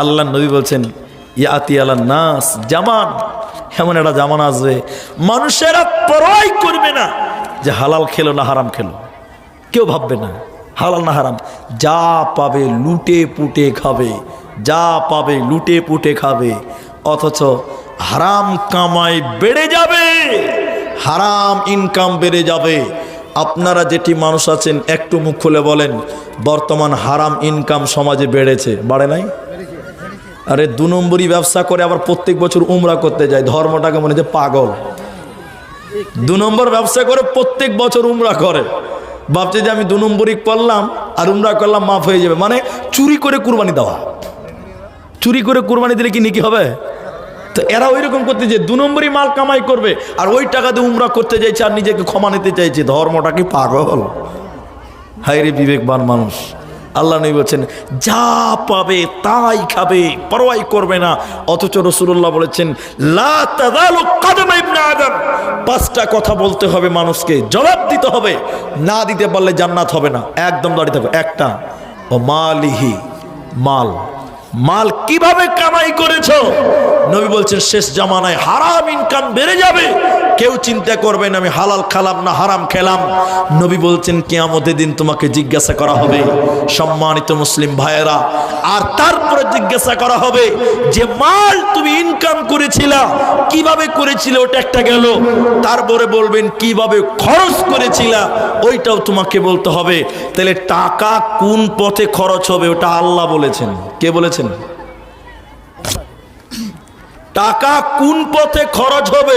আল্লাহ নবী বলছেন, ইয়াতি আল্লাহ নাস, জামান। এমন একটা জামান আসবে মানুষেরা পরোয়াই করবে না যে হালাল খেলো না হারাম খেলো। কেউ ভাববে না, হালাল না হারাম। যা পাবে লুটে পুটে খাবে, যা পাবে লুটে পুটে খাবে। অথচ হারাম কামাই বেড়ে যাবে, হারাম ইনকাম বেড়ে যাবে। আপনারা যেটি মানুষ আছেন, একটু মুখ খুলে বলেন, বর্তমান হারাম ইনকাম সমাজে বেড়েছে, বাড়ে নাই? আরে দু নম্বরই ব্যবসা করে, আবার প্রত্যেক বছর উমরা করতে যায়। ধর্মটাকে মনে হচ্ছে পাগল। দু নম্বর ব্যবসা করে, প্রত্যেক বছর উমরা করে। ভাবছে যে আমি দু নম্বরই করলাম, আর উমরা করলাম, মাফ হয়ে যাবে। মানে চুরি করে কুরবানি দেওয়া। চুরি করে কুরবানি দিলে কি নাকি হবে? তো এরা ওই রকম করতে যে দু নম্বরই মাল কামাই করবে, আর ওই টাকা দিয়ে উমরা করতে চাইছে আর নিজেকে ক্ষমা নিতে চাইছে। ধর্মটা কি পাগল? হায় রে বিবেকবান মানুষ। আল্লাহ নবী বলছেন, যা পাবে তাই খাবে, পরোয়াই করবে না। অথচ রসুল্লাহ বলেছেন পাঁচটা কথা বলতে হবে মানুষকে, জবাব দিতে হবে। না দিতে পারলে জান্নাত হবে না, একদম দাঁড়িয়ে থাকবে। একটা, ও মালিহি, মাল। মাল কীভাবে কামাই করেছ? নবী বলছেন, শেষ জামানায় হারাম ইনকাম বেড়ে যাবে। কেউ চিন্তা করবেন আমি হালাল খালাম না, হারাম খেলাম। নবী বলছেন, কিয়ামতের দিন তোমাকে জিজ্ঞাসা করা হবে, সম্মানিত মুসলিম ভাইয়েরা। আর তারপরে জিজ্ঞাসা করা হবে, যে মাল তুমি ইনকাম করেছিলা, কীভাবে করেছিলে, ওটা একটা গেল। তারপরে বলবেন, কীভাবে খরচ করেছিলা, ওইটাও তোমাকে বলতে হবে। তাহলে টাকা কোন পথে খরচ হবে, ওটা আল্লাহ বলেছেন। কে বলেছেন? টাকা কোন পথে খরচ হবে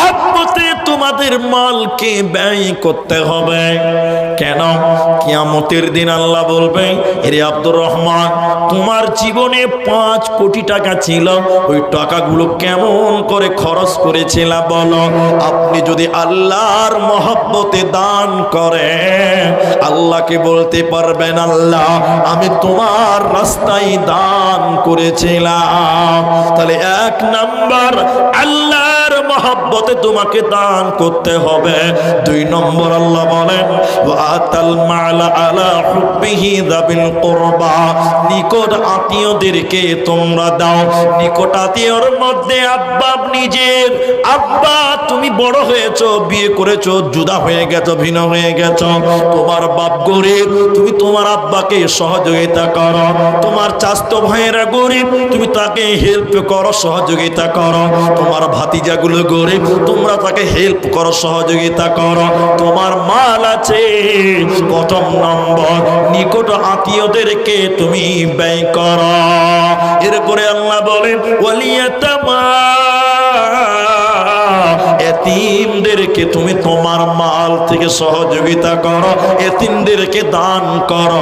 মহব্বতে তোমাদের মালকে ব্যয় করতে হবে। কেন? কিয়ামতের দিন আল্লাহ বলবে, এরে আব্দুর রহমান, তোমার জীবনে পাঁচ কোটি টাকা ছিল, ওই টাকাগুলো কেমন করে খরচ করেছিল বলো? আপনি যদি আল্লাহর মহব্বতে দান করে আল্লাহকে বলতে পারবেন, আল্লাহ, আমি তোমার রাস্তায় দান করেছিলাম। তাহলে এক নাম্বার, আল্লাহর মহব্বতে তোমাকে দান করতে হবে। দুই নম্বর আল্লাহ বলেন, ওয়াতাল মালা আলা হুব্বিহি যাবিল কুরবা। নিকট আত্মীয়দেরকে তোমরা দাও। নিকট আত্মীয়র মধ্যে আব্বা নিজের, আব্বা, তুমি বড় হয়েছো, বিয়ে করেছ জুদা হয়ে গেছো, ভিন্ন হয়ে গেছো। তোমার বাপ গরিব, তুমি তোমার আব্বাকে সহযোগিতা করো। তোমার চাস্ত ভাইয়েরা গরিব, তুমি তাকে হেল্প করো, সহযোগিতা করো। তোমার ভাতিজাগুলো গরিব, তোমরা তাকে হেল্প করো, সহযোগিতা করো। তোমার মাল আছে, প্রথম নম্বর, নিকট আত্মীয়দেরকে তুমি ব্যয় করো। এরপরে আল্লাহ বলেন, ওয়ালিয়াতামা এতিমদেরকে তুমি তোমার মাল থেকে সহযোগিতা করো, এতিমদেরকে দান করো।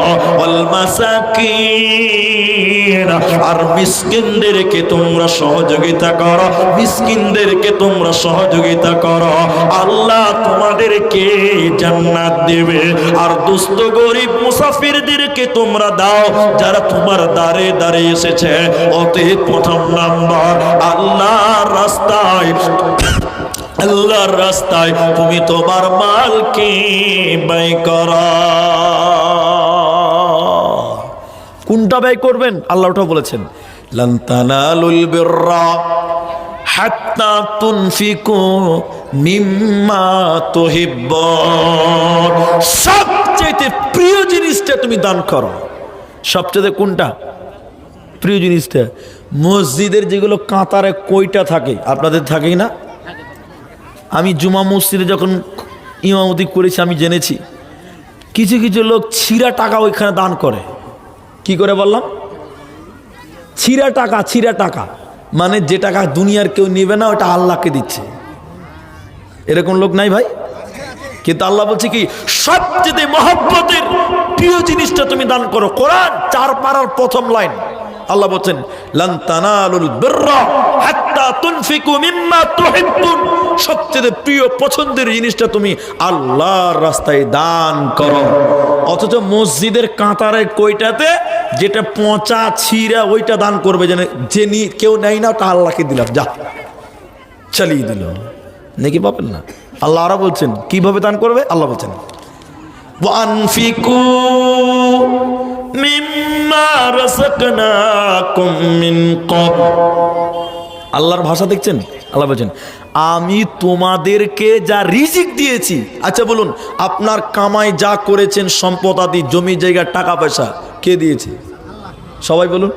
আর মিসকিনদেরকে তোমরা সহযোগিতা করো, মিসকিনদেরকে তোমরা সহযোগিতা করো। আল্লাহ তোমাদেরকে জান্নাত দেবে। আর দুস্থ গরিব মুসাফিরদেরকে তোমরা দাও, যারা তোমার দাঁড়ে দাঁড়ে এসেছে। অতএব প্রথম নাম্বার আল্লাহ রাস্তায় আল্লাহর রাস্তায় তুমি তোমার মালকে ব্যয় করা। কোনটা ব্যয় করবেন? আল্লাহ ওটা বলেছেন, লান তানালুল বিররা হাত্তা তুনফিকু মিম্মা তুহিব্বুন সবচেয়ে প্রিয় জিনিসটা তুমি দান করো। সবচেয়ে কোনটা? প্রিয় জিনিসটা, মসজিদের যেগুলো কাঁতারে কইটা থাকে, আপনাদের থাকেই না? আমি জুমা মসজিদে যখন ইমামতি করেছি, আমি জেনেছি। কিছু কিছু লোক ছিঁড়া টাকা ওইখানে দান করে। কি করে বললাম? ছিঁড়া টাকা ছিঁড়া টাকা। মানে যে টাকা দুনিয়ার কেউ নেবে না, ওটা আল্লাহকে দিচ্ছে। এরকম লোক নাই ভাই? কিন্তু আল্লাহ বলছে কি, সবচেয়ে মহব্বতের প্রিয় জিনিসটা তুমি দান করো। কোরআন চার পাড়ার প্রথম লাইন। আল্লাহ বলছেন মিম্মা তুহিব্বুন সবচেয়ে প্রিয় পছন্দের জিনিসটা তুমি আল্লাহর রাস্তায় দান করো অথচ মসজিদের কাঁতারের কইটাতে যেটা পচা ছিঁড়া ওইটা দান করবে যেন যে নি- কেউ নেয় না ওটা আল্লাহকে দিলাম যা চালিয়ে দিল নাকি পাবেন না আল্লাহ আরা বলছেন কিভাবে দান করবে আল্লাহ বলছেন وأنفقوا مما رزقناكم من قبل আল্লাহর ভাষা দেখছেন? আল্লাহ বলছেন, আমি তোমাদেরকে যা রিজিক দিয়েছি আচ্ছা বলুন, আপনার কামাই যা করেছেন সম্পদ, আদি, জমি, জায়গা, টাকা, পয়সা, কে দিয়েছে? সবাই বলুন,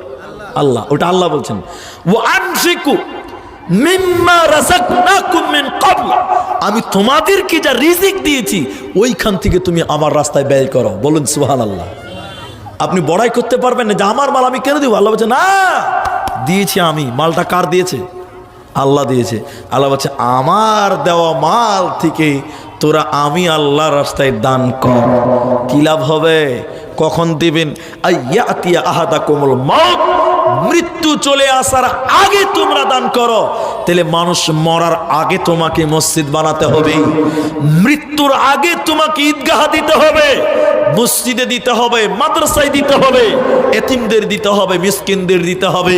আল্লাহ। ওটা আল্লাহ বলছেন। ও আনফিকু আমি তোমাদেরকে যা রিজিক দিয়েছি, ওইখান থেকে তুমি আমার রাস্তায় ব্যয় করো। বলুন, সুবহানাল্লাহ। আপনি বড়াই করতে পারবেন না, যে আমার মাল আমি কেন দিব? আল্লাহ বলছে না দিয়েছি আমি, মালটা কার দিয়েছে? আল্লাহ দিয়েছে। আল্লাহ বলছে, আমার দেওয়া মাল থেকে তোরা আমি আল্লাহ রাস্তায় দান কর। কি লাভ হবে? কখন দিবেন? আহাদা কোমল মত মৃত্যু চলে আসার আগে তোমরা দান করো। তাহলে মানুষ মরার আগে তোমাকে মসজিদ বানাতে হবে। মৃত্যুর আগে তোমাকে ঈদগাহ দিতে হবে। মসজিদে দিতে হবে, মাদ্রাসায় দিতে হবে, এতিমদের দিতে হবে, মিসকিনদের দিতে হবে।